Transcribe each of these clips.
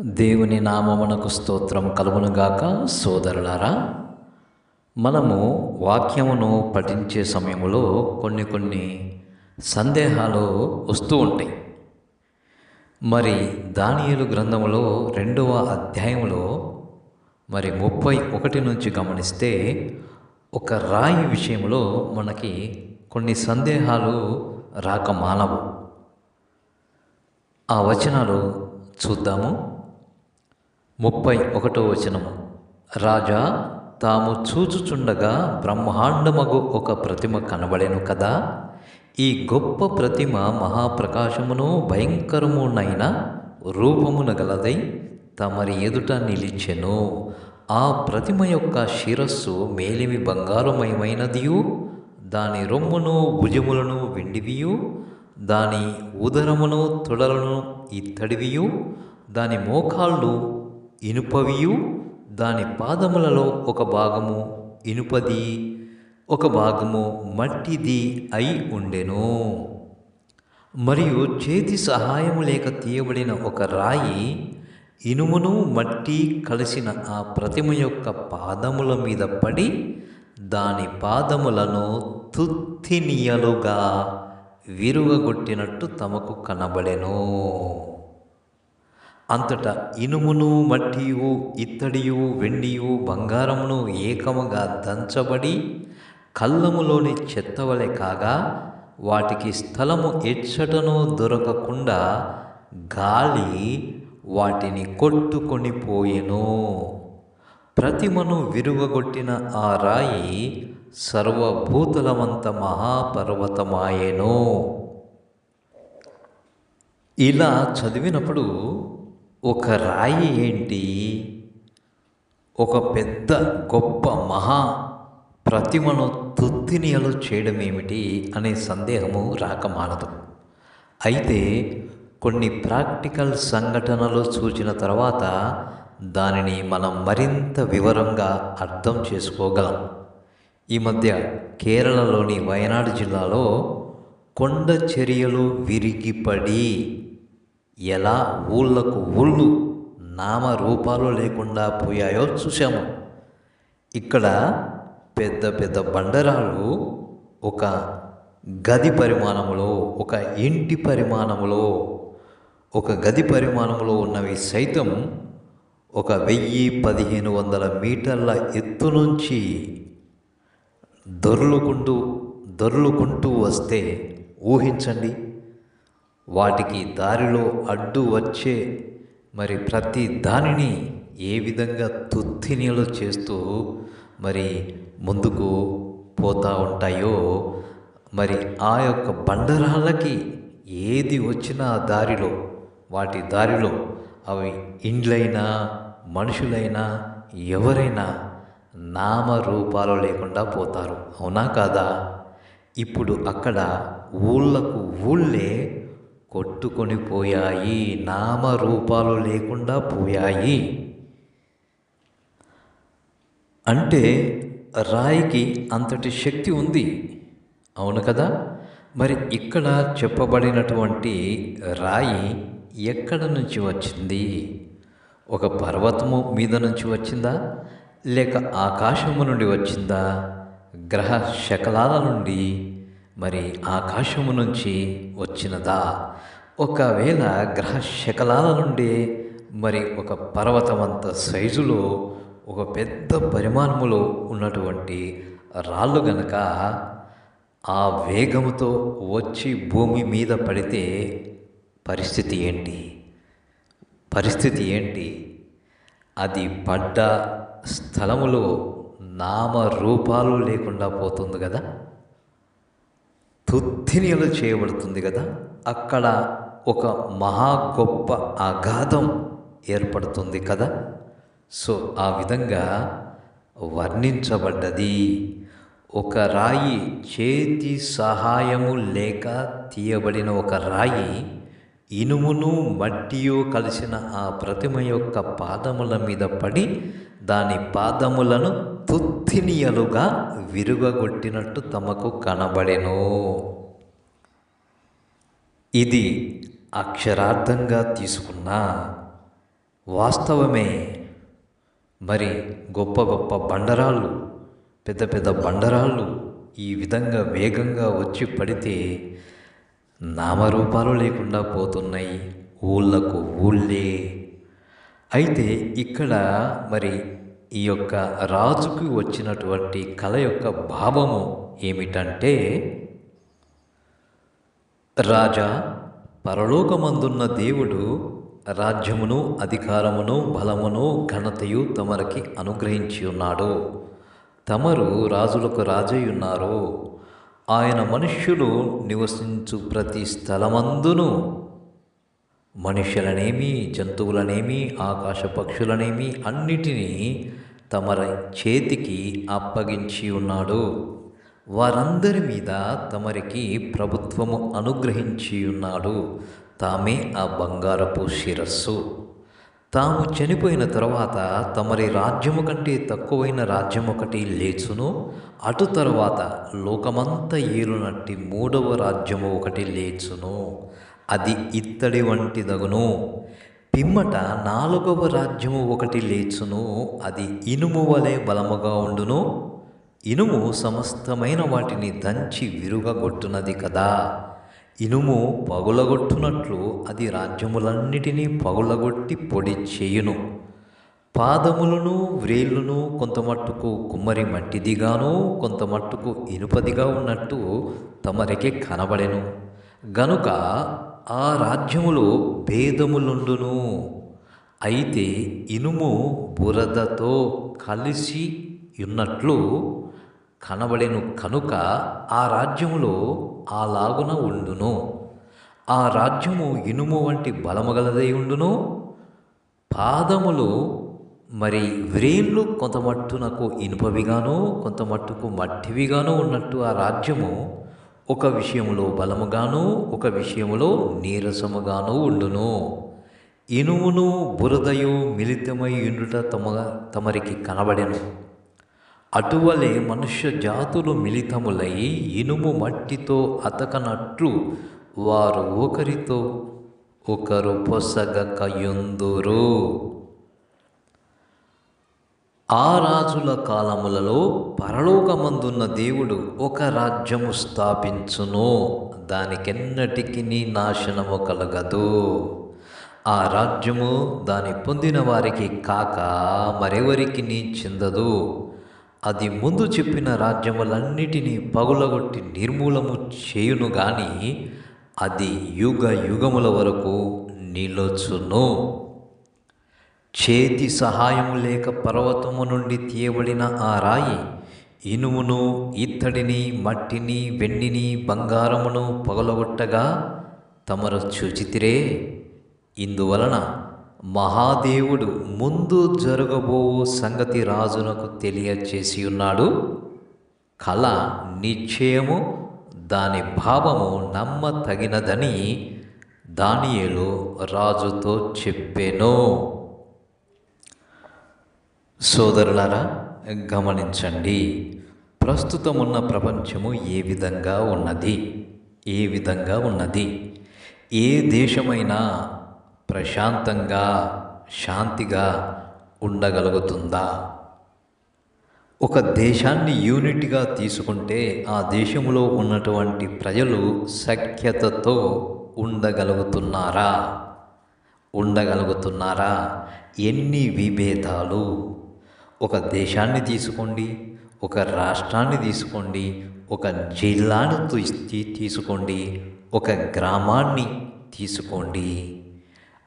దేవుని నామమునకు స్తోత్రం కలుగునుగాక సోదరులారా. మనము వాక్యమును పఠించే సమయంలో కొన్ని కొన్ని సందేహాలు వస్తూ ఉంటాయి. మరి దానియలు గ్రంథములో రెండవ అధ్యాయంలో మరి ముప్పై ఒకటి నుంచి గమనిస్తే ఒక రాయి విషయంలో మనకి కొన్ని సందేహాలు రాక మానవు. ఆ వచనాలు చూద్దాము. ముప్పై ఒకటో వచనము రాజా తాము చూచుచుండగా బ్రహ్మాండమగు ఒక ప్రతిమ కనబడెను కదా. ఈ గొప్ప ప్రతిమ మహాప్రకాశమును భయంకరమునైన రూపమున గలదై తమరి ఎదుట నిలిచెను. ఆ ప్రతిమ యొక్క శిరస్సు మేలిమి బంగారుమయమైనదియు దాని రొమ్మును భుజములను వెండివియు దాని ఉదరమును తొడలను ఇత్తడివియు దాని మోకాళ్ళు ఇనుపవియు దాని పాదములలో ఒక భాగము ఇనుపది ఒక భాగము మట్టిది అయి ఉండెను. మరియు చేతి సహాయము లేక తీయబడిన ఒక రాయి ఇనుమును మట్టి కలిసిన ఆ ప్రతిమ యొక్క పాదముల మీద పడి దాని పాదములను తుత్తినియలుగా విరుగగొట్టినట్టు తమకు కనబడెను. అంతటా ఇనుమును మట్టియు ఇత్తడియు వెండియు బంగారమును ఏకముగా దంచబడి కళ్ళములోని చెత్తవలె కాగా వాటికి స్థలము ఎచ్చటను దొరకకుండా గాలి వాటిని కొట్టుకొని పోయెను. ప్రతిమను విరువగొట్టిన ఆ రాయి సర్వభూతలమంత మహాపర్వతమాయెను. ఇలా చదివినప్పుడు ఒక రాయి ఏంటి? ఒక పెద్ద గొప్ప మహా ప్రతిమను తుత్తినియలు చేయడం ఏమిటి అనే సందేహము రాకమానదు అయితే కొన్ని ప్రాక్టికల్ సంఘటనలు చూచిన తర్వాత దానిని మనం మరింత వివరంగా అర్థం చేసుకోగలం. ఈ మధ్య కేరళలోని వయనాడు జిల్లాలో కొండ చర్యలు విరిగిపడి ఎలా ఊళ్ళకు ఊళ్ళు నామరూపాలు లేకుండా పోయాయో చూసాము ఇక్కడ పెద్ద పెద్ద బండరాళ్ళు ఒక గది పరిమాణంలో ఒక ఇంటి పరిమాణంలో ఒక గది పరిమాణంలో ఉన్నవి సైతం ఒక వెయ్యి పదిహేను వందల మీటర్ల ఎత్తు నుంచి దొర్లుకుంటూ దొర్లుకుంటూ వస్తే ఊహించండి. వాటికి దారిలో అడ్డు వచ్చే మరి ప్రతి దానిని ఏ విధంగా తుత్తినీలు చేస్తూ మరి ముందుకు పోతూ ఉంటాయో మరి ఆ యొక్క బండరాళ్ళకి ఏది వచ్చినా దారిలో వాటి దారిలో అవి ఇండ్లైనా మనుషులైనా ఎవరైనా నామరూపాలు లేకుండా పోతారు. అవునా కాదా? ఇప్పుడు అక్కడ ఊళ్ళకు ఊళ్ళే కొట్టుకొని పోయాయి నామరూపాలు లేకుండా పోయాయి. అంటే రాయికి అంతటి శక్తి ఉంది. అవును కదా? మరి ఇక్కడ చెప్పబడినటువంటి రాయి ఎక్కడ నుంచి వచ్చింది? ఒక పర్వతము మీద నుంచి వచ్చిందా? లేక ఆకాశము నుండి వచ్చిందా? గ్రహ శకలాల నుండి? మరి ఆకాశము నుంచి వచ్చినదా? ఒకవేళ గ్రహ శకలాల నుండి మరి ఒక పర్వతమంత సైజులో ఒక పెద్ద పరిమాణములో ఉన్నటువంటి రాళ్ళు గనక ఆ వేగముతో వచ్చి భూమి మీద పడితే పరిస్థితి ఏంటి? పరిస్థితి ఏంటి? అది పడ్డ స్థలములో నామరూపాలు లేకుండా పోతుంది కదా? తుత్తినియలు చేయబడుతుంది కదా అక్కడ ఒక మహా గొప్ప అగాధం ఏర్పడుతుంది కదా. సో ఆ విధంగా వర్ణించబడ్డది. ఒక రాయి చేతి సహాయము లేక తీయబడిన ఒక రాయి ఇనుమును మట్టియు కలిసిన ఆ ప్రతిమ యొక్క పాదముల మీద పడి దాని పాదములను తుత్తినియలుగా విరుగగొట్టినట్టు తమకు కనబడెను. ఇది అక్షరార్థంగా తీసుకున్న వాస్తవమే. మరి గొప్ప గొప్ప బండరాళ్ళు పెద్ద పెద్ద బండరాళ్ళు ఈ విధంగా వేగంగా వచ్చి పడితే నామరూపాలు లేకుండా పోతున్నాయి. ఊళ్ళకు ఊళ్ళే. అయితే ఇక్కడ మరి ఈ యొక్క రాజుకు వచ్చినటువంటి కళ యొక్క భావము ఏమిటంటే రాజా పరలోకమందున్న దేవుడు రాజ్యమును అధికారమును బలమును ఘనతయు తమరికి అనుగ్రహించి ఉన్నాడు. తమరు రాజులకు రాజై ఉన్నారు. ఆయన మనుష్యులు నివసించు ప్రతి స్థలమందును మనుషులనేమి జంతువులనేమి ఆకాశ పక్షులనేమి అన్నిటినీ తమర చేతికి అప్పగించి ఉన్నాడు. వారందరి మీద తమరికి ప్రభుత్వము అనుగ్రహించి ఉన్నాడు. తామే ఆ బంగారపు శిరస్సు. తాము చనిపోయిన తర్వాత తమరి రాజ్యము కంటే తక్కువైన రాజ్యం ఒకటి లేచును. అటు తర్వాత లోకమంతా ఏలునట్టి మూడవ రాజ్యము ఒకటి లేచును. అది ఇత్తడి వంటిదగును పిమ్మట నాలుగవ రాజ్యము ఒకటి లేచును అది ఇనుము వలె బలముగా ఉండును. ఇనుము సమస్తమైన వాటిని దంచి విరుగగొట్టునది కదా. ఇనుము పగులగొట్టునట్లు అది రాజ్యములన్నిటినీ పగులగొట్టి పొడి చేయును. పాదములను వ్రేళ్ళును కొంతమట్టుకు కుమ్మరి మట్టిదిగాను కొంతమట్టుకు ఇనుపదిగా ఉన్నట్టు తమరికి కనబడెను. గనుక ఆ రాజ్యములో భేదములుండును. అయితే ఇనుము బురదతో కలిసి ఉన్నట్లు కనబడెను కనుక ఆ రాజ్యములో అలాగున ఉండును. ఆ రాజ్యము ఇనుము వంటి బలమగలదై ఉండును. పాదములు మరి వ్రేళ్ళు కొంతమట్టునకు ఇనుపవిగాను కొంతమట్టుకు మట్టివిగాను ఉన్నట్టు ఆ రాజ్యము ఒక విషయములో బలముగాను ఒక విషయములో నీరసముగాను ఉండును. ఇనుమును బురదయు మిళితమై ఉండుట తమ తమరికి కనబడెను. అటువలే మనుష్య జాతులు మిళితములై ఇనుము మట్టితో అతకనట్లు వారు ఒకరితో ఒకరు పొసగకయుందురు. ఆ రాజుల కాలములలో పరలోకమందున్న దేవుడు ఒక రాజ్యము స్థాపించును. దానికెన్నటికి నాశనము కలగదు. ఆ రాజ్యము దాని పొందిన వారికి కాక మరెవరికి చెందదు. అది ముందు చెప్పిన రాజ్యములన్నిటినీ పగులగొట్టి నిర్మూలము చేయును గాని అది యుగ యుగముల వరకు నిలొచ్చును చేతి సహాయం లేక పర్వతము నుండి తీయబడిన ఆ రాయి ఇనుమును ఇత్తడిని మట్టిని వెండిని బంగారమును పగలగొట్టగా తమరు చూచితిరే. ఇందువలన మహాదేవుడు ముందు జరగబో సంగతి రాజునకు తెలియచేసి ఉన్నాడు కళ నిశ్చయము దాని భావము నమ్మతగినదని దానియేలు రాజుతో చెప్పెను. సోదరులారా గమనించండి. ప్రస్తుతమున్న ప్రపంచము ఏ విధంగా ఉన్నది? ఏ విధంగా ఉన్నది? ఏ దేశమైనా ప్రశాంతంగా శాంతిగా ఉండగలుగుతుందా? ఒక దేశాన్ని యూనిట్గా తీసుకుంటే ఆ దేశంలో ఉన్నటువంటి ప్రజలు సఖ్యతతో ఉండగలుగుతున్నారా? ఉండగలుగుతున్నారా? ఎన్ని విభేదాలు ఒక దేశాన్ని తీసుకోండి ఒక రాష్ట్రాన్ని తీసుకోండి ఒక జిల్లాను తీసుకోండి ఒక గ్రామాన్ని తీసుకోండి.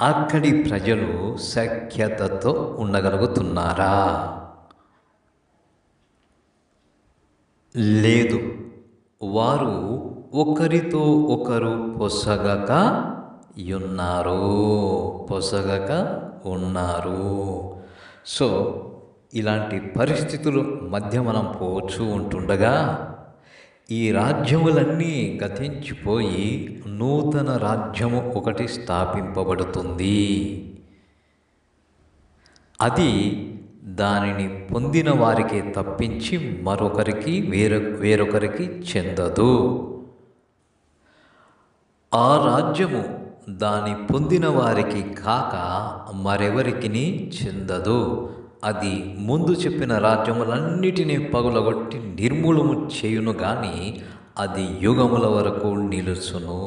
అక్కడి ప్రజలు సఖ్యతతో ఉండగలుగుతున్నారా? లేదు. వారు ఒకరితో ఒకరు పొసగక ఉన్నారు పొసగక ఉన్నారు. సో ఇలాంటి పరిస్థితుల మధ్య మనం పోవచ్చు ఉంటుండగా ఈ రాజ్యములన్నీ గతించిపోయి నూతన రాజ్యము ఒకటి స్థాపింపబడుతుంది. అది దానిని పొందిన వారికి తప్పించి మరొకరికి వేరొ వేరొకరికి చెందదు. ఆ రాజ్యము దాని పొందిన వారికి కాక మరెవరికిని చెందదు? అది ముందు చెప్పిన రాజ్యములన్నిటినీ పగులగొట్టి నిర్మూలము చేయును గాని అది యుగముల వరకు నిలుచును.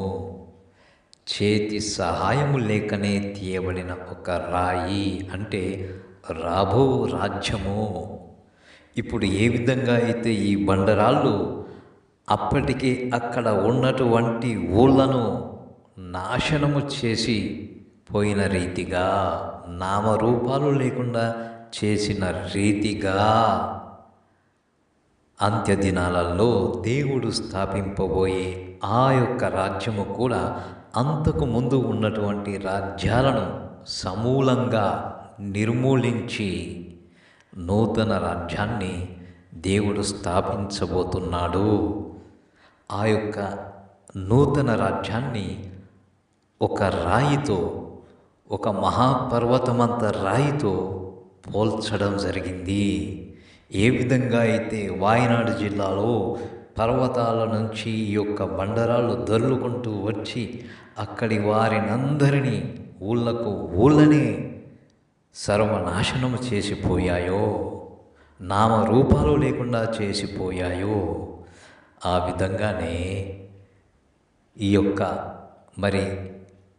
చేతి సహాయము లేకనే తీయబడిన ఒక రాయి అంటే రాబో రాజ్యము. ఇప్పుడు ఏ విధంగా అయితే ఈ బండరాళ్ళు అప్పటికే అక్కడ ఉన్నటువంటి ఊళ్ళను నాశనము చేసి పోయిన రీతిగా నామరూపాలు లేకుండా చేసిన రీతిగా అంత్యదినాలలో దేవుడు స్థాపింపబోయే ఆ యొక్క రాజ్యము కూడా అంతకు ముందు ఉన్నటువంటి రాజ్యాలను సమూలంగా నిర్మూలించి నూతన రాజ్యాన్ని దేవుడు స్థాపించబోతున్నాడు. ఆ యొక్క నూతన రాజ్యాన్ని ఒక రాయితో ఒక మహాపర్వతమంత రాయితో పోల్చడం జరిగింది. ఏ విధంగా అయితే వాయనాడు జిల్లాలో పర్వతాల నుంచి ఈ యొక్క బండరాళ్ళు దొర్లుకుంటూ వచ్చి అక్కడి వారినందరినీ ఊళ్ళకు ఊళ్ళనే సర్వనాశనము చేసిపోయాయో నామరూపాలు లేకుండా చేసిపోయాయో ఆ విధంగానే ఈ యొక్క మరి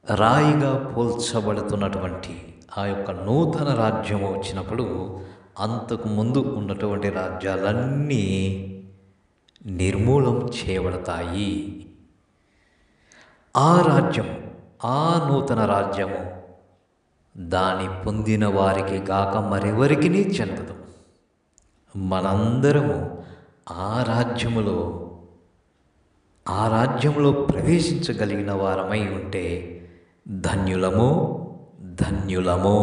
రాయిగా పోల్చబడుతున్నటువంటి ఆ యొక్క నూతన రాజ్యము వచ్చినప్పుడు అంతకు ముందు ఉన్నటువంటి రాజ్యాలన్నీ నిర్మూలం చేయబడతాయి. ఆ రాజ్యం ఆ నూతన రాజ్యము దాని పొందిన వారికి గాక మరెవరికి చెందదు. మనందరము ఆ రాజ్యములో ఆ రాజ్యంలో ప్రవేశించగలిగిన వారమై ఉంటే ధన్యులము ధన్యులము